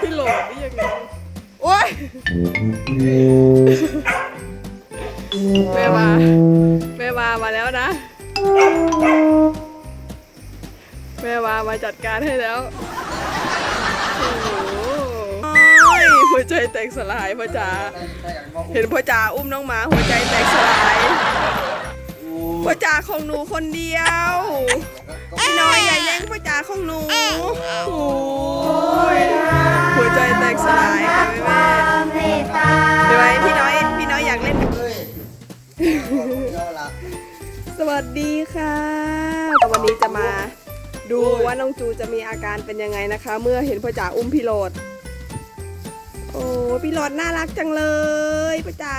พี่โหลดนี่ยังไงโอ้ยแม่มาแม่มามาแล้วนะ แม่มามาจัดการให้แล้ว ใจแตกสลายพ่อจ๋าเห็นพ่อจ๋าอุ้มน้องหมาหัวใจแตกสลายพ่อจ๋าของหนูคนเดียวพี่น้อยอย่าแย่งพ่อจ๋าของหนูโอ้ยหัวใจแตกสลายค่ะแม่เดี๋ยวไว้พี่น้อยพี่น้อยอยากเล่นสวัสดีค่ะวันนี้จะมาดูว่าน้องจูจะมีอาการเป็นยังไงนะคะ เมื่อเห็นพ่อจ๋าอุ้มพี่โรด โอ้พี่โรดน่ารักจังเลยพ่อจ๋า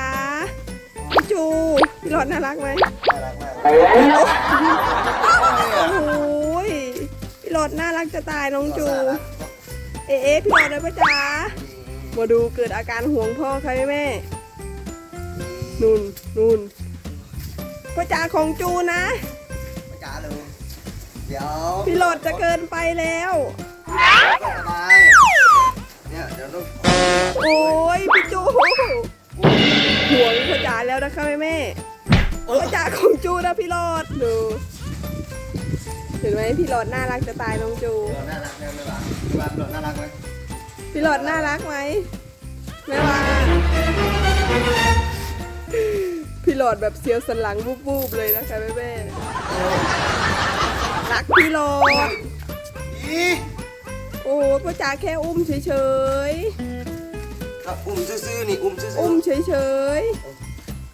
พี่จูพี่โรดน่ารักไหมน่ารักมากโอ้ยพี่โรดน่ารักจะตายน้องจู เอ๊ะเอ๊ะพี่โรดเลยพ่อจ๋ามาดูเกิดอาการห่วงพ่อใครแม่นุ่นนุ่นพ่อจ๋าของจูนะไม่จ๋าเลยเดี๋ยวพี่โรดจะเกินไปแล้วก็สบายเนี่ย นะคะแม่แม่พ่อจ๋าของจูนะพี่โรดดูเห็นไหมพี่โรดน่ารักจะตายน้องจูเดี๋ยวน่ารักไหมไม่หวานไม่หวานเดี๋ยวน่ารักไหมพี่โรดน่ารักไหมแม่ว่าพี่โรดแบบเสียวสันหลังบูบๆเลยนะคะแม่แม่รักพี่โรดอีโอ้พ่อจ๋าแค่อุ้มเฉยครับอุ้มซื่อๆนี่อุ้มซื่อๆๆอุ้มเฉยๆ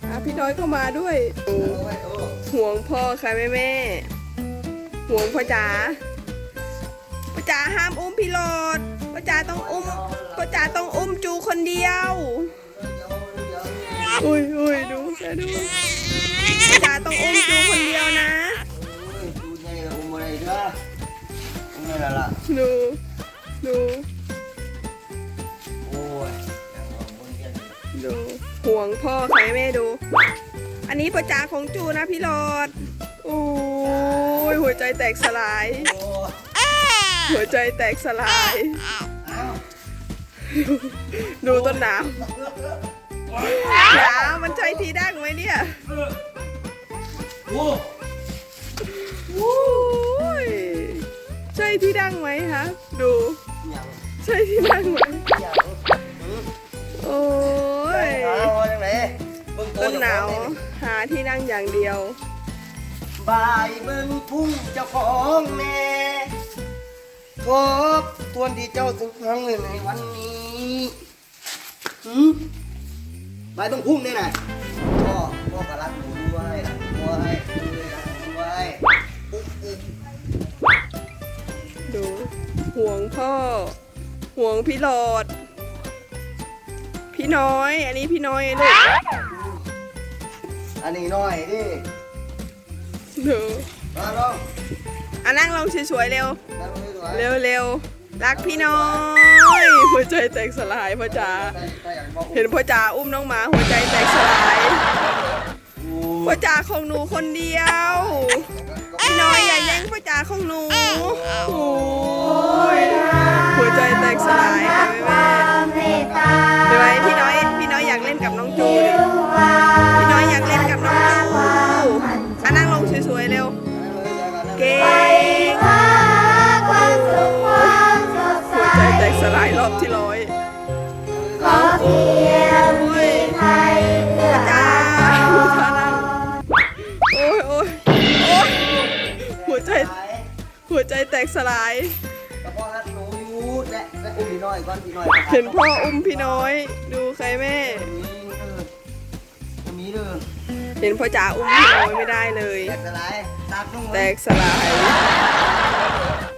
อะพี่น้อยก็มาด้วยเอาไว้โอ้ห่วงพ่อค่ะแม่แม่ ห่วงพ่อจ๋า พ่อจ๋าห้ามอุ้มพี่โรดพ่อจ๋าต้องอุ้ม พ่อจ๋าต้องอุ้มจูคนเดียว อุ้ยอุ้ยดูแกดู พ่อจ๋าต้องอุ้มจูคนเดียวนะโอ้ยดูไงล่ะอุ้มอะไรเด้ออุ้มอะไรล่ะดู ห่วงพ่อค่ะแม่ดู อันนี้พ่อจ๋าของจูนะพี่โรดโอ้ยหัวใจแตกสลาย หัวใจแตกสลาย ดูต้นหนาวหนาวมันใช่ทีดั้งไหมเนี่ยโอ้โอ้ยใช่ที่ดั้งไหมคะดู ใช่ที่ดั้งไหม ที่นั่งอย่างเดียวบายเบิ่งพุ่งเจ้าของแม่ทบทวนที่เจ้าถึงครั้งหนึ่งในวันนี้หืมบายเบิ่งพุ่งนี่น่ะพ่อพ่อก็รักหนูด้วยรักหนูด้วยรักหนูด้วยอุ๊บอุ๊บดูห่วงพ่อ ห่วงพี่หลอด พี่น้อย อันนี้พี่น้อยลูก อันนี้หน่อยนี่ดูมาลองอะนั่งลงสวยๆเร็ว นั่งสวยๆเร็วเร็วรักพี่น้อยหัวใจแตกสลายพ่อจ๋าได้ได้อย่างบอกเห็นพ่อจ๋าอุ้มน้องหมาหัวใจแตกสลายโอ้พ่อจ๋าของหนูคนเดียวพี่น้อยอย่าแย่งพ่อจ๋าของหนูโอ้ยหัวใจแตกสลาย เก่งหัวใจแตกสลายรอบที่ร้อยโอ้ยจ้าดูท่านั่งโอ้ยโอ้ยโอ้ยหัวใจ หัวใจแตกสลายเพาะรัดหนูอยู่และและอุ้มพี่น้อยก่อนพี่น้อยเห็นพ่ออุ้มพี่น้อย ดูใครแม่ มีเด้อเป็นพ่อจ๋าอุ้มพี่น้อยไม่ได้เลย แตกสลายแตกสลาย